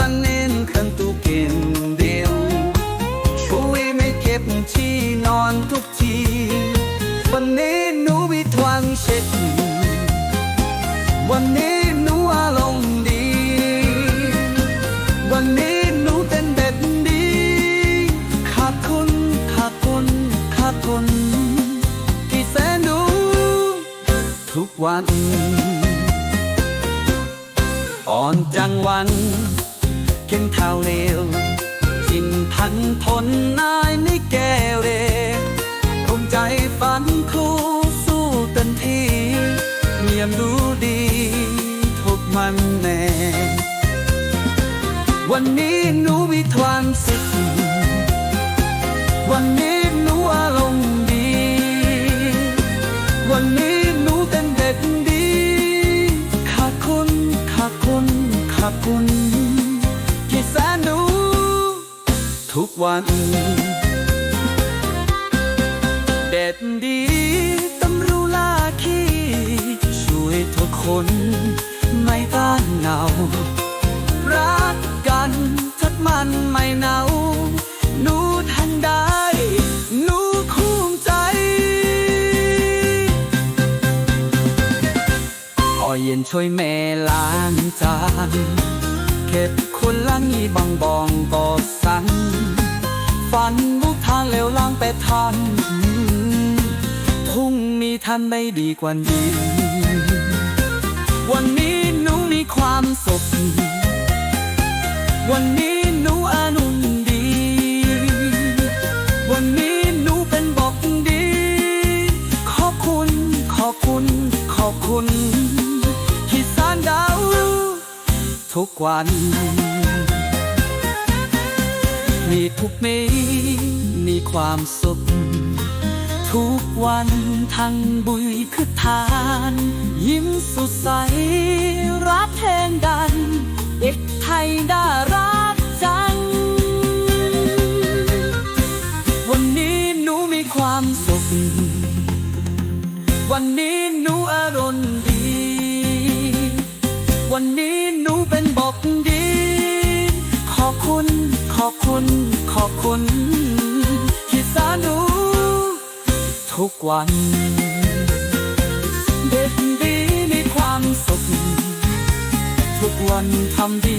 นเครื่องตู้เก็บเดียวช่วยไม่เก็บที่นอนทุกที วันนี้หนูมีทวังเช็ดวันนี้หนูอารมณ์ดี วันนี้หนูเต้นเด็ดดี ขาดทุนขาดทุนขาดทุนกี่แสนหนูทุกวันอ่อนจังวัน กินข้าเลวกินพันทนนายในแก้เรภูมิใจฝันครูสู้เต็มที่เมียมรู้ดีทุกมันแน่วันนี้หนูมีความสุขวันนี้หนูอารมณ์ดี วันนี้หนูเต้นเด็ดดี ขาดคุณขาดคุณขาดคุณ ทุกวันเด็ดดีตำรู้ลาขี้ช่วยทุกคนไม่ต้านเหงารักกันทัดมันไม่เหนาหนูทันได้หนูคุ้มใจพอเย็นช่วยแม่ล้างจานเก็บคนล้างอีบางบองก็ส ฝันบุกทางเร็วล้างไปทันทุ่งมีทันไม่ดีกว่านี้ วันนี้หนูมีความสุข วันนี้หนูอารมณ์ดี วันนี้หนูเป็นบอกดี ขอบคุณ ขอบคุณ ขอบคุณ ที่สานดาวทุกวัน มีทุกเมมีความสุข ทุกวันทั้งบุยคือทาน ยิ้มสดใสรับเพลงดัน เด็กไทยด่ารา อบคุณ ขอบคุณที่สานูทุกวัน เด็กดีมีความสุข ทุกวันทำดี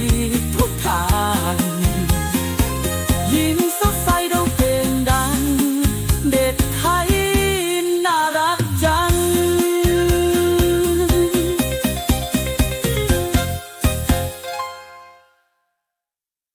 ทุกทาง